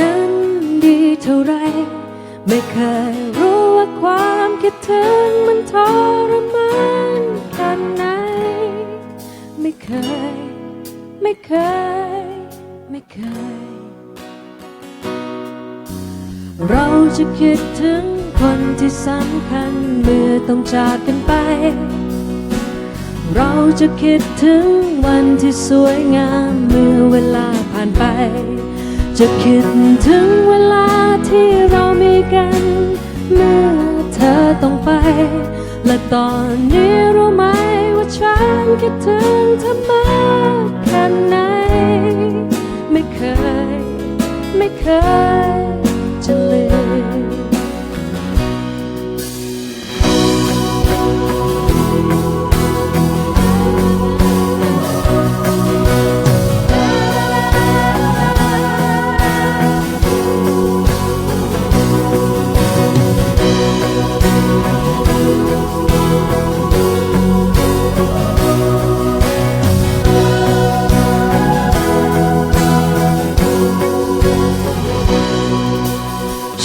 นั้นดีเท่าไร ไม่เคยรู้ว่าความคิดถึงมันทรมานแค่ไหน ไม่เคย ไม่เคย ไม่เคย เราจะคิดถึงคนที่สำคัญเมื่อต้องจากกันไป เราจะคิดถึงวันที่สวยงามเมื่อเวลาผ่านไป จะคิดถึงเวลาที่เรามีกัน เมื่อเธอต้องไป และตอนนี้รู้ไหมว่าฉันคิดถึงเธอมากแค่ไหน ไม่เคย ไม่เคย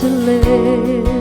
จะลืม